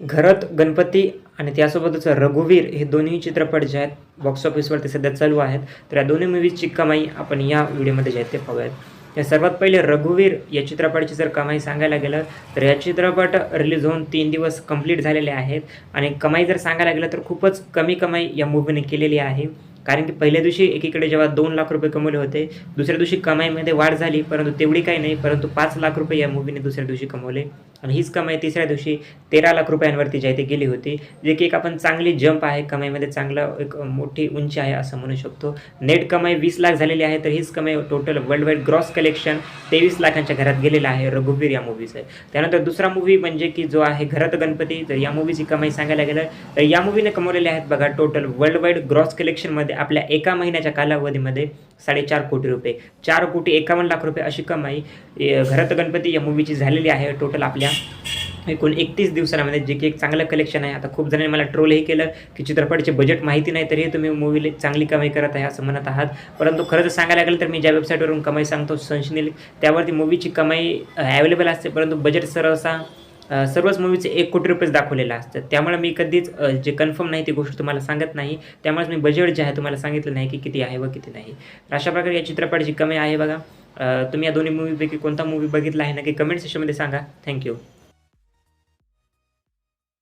घरात गणपती आणि त्यासोबतच रघुवीर हे दोन्ही चित्रपट जे आहेत बॉक्स ऑफिसवरती सध्या चालू आहेत. तर या दोन्ही मूवीजची कमाई आपण या व्हिडिओमध्ये जे आहे ते पाहूयात. या सर्वात पहिले रघुवीर या चित्रपटाची जर कमाई सांगायला गेलं तर या चित्रपट रिलीज होऊन तीन दिवस कंप्लीट झालेले आहेत. आणि कमाई जर सांगायला गेलं तर खूपच कमी कमाई या मूवीने केलेली आहे. कारण की पहिल्या दिवशी एकीकडे जेव्हा दोन लाख रुपये कमवले होते दुसऱ्या दिवशी कमाईमध्ये वाढ झाली परंतु तेवढी काही नाही परंतु पाच लाख रुपये या मूवीने दुसऱ्या दिवशी कमवले. आणि हीच कमाई तिसऱ्या दिवशी तेरा लाख रुपयांवरती जी आहे ती गेली होती जे की एक आपण चांगली जंप आहे कमाईमध्ये चांगलं एक मोठी उंची आहे असं म्हणू शकतो. नेट कमाई वीस लाख झालेली आहे तर हीच कमाई total world wide gross collection तेवीस लाखांच्या घरात गेलेलं आहे रघुवीर या मूवीचं त्यानंतर दुसरा मूवी म्हणजे की जो आहे घरात गणपती तर या मूवीची कमाई सांगायला गेलं तर या मूवीने कमवलेले आहेत बघा टोटल वर्ल्ड वाईड ग्रॉस कलेक्शनमध्ये आपल्या एका महिन्याच्या कालावधीमध्ये साडेचार कोटी रुपये. चार कोटी एकावन्न लाख रुपये अशी कमाई घरात गणपती या मूवीची झालेली आहे टोटल आपल्या. एकूण एकतीस दिवसांमध्ये जे की एक चांगलं कलेक्शन आहे. आता खूप जणांनी मला ट्रोलही केलं की चित्रपटाचे बजेट माहिती नाही तरी तुम्ही मूवीला चांगली कमाई करत आहे असं म्हणत आहात. परंतु खरं जर सांगायला गेलं तर मी ज्या वेबसाईटवरून कमाई सांगतो संशनील त्यावरती मूवीची कमाई अवेलेबल असते. परंतु बजेट सहसा सर्वच मूवीचे एक कोटी रुपयेच दाखवलेलं असतं त्यामुळे मी कधीच जे कन्फर्म नाही ती गोष्ट तुम्हाला सांगत नाही. त्यामुळेच मी बजेट जे आहे तुम्हाला सांगितलं नाही की किती आहे व किती नाही. तर अशा प्रकारे या चित्रपटाची कमी आहे बघा. तुम्ही या दोन्ही मूवीपैकी कोणता मूवी बघितला आहे नक्की कमेंट सेक्शनमध्ये सांगा. थँक्यू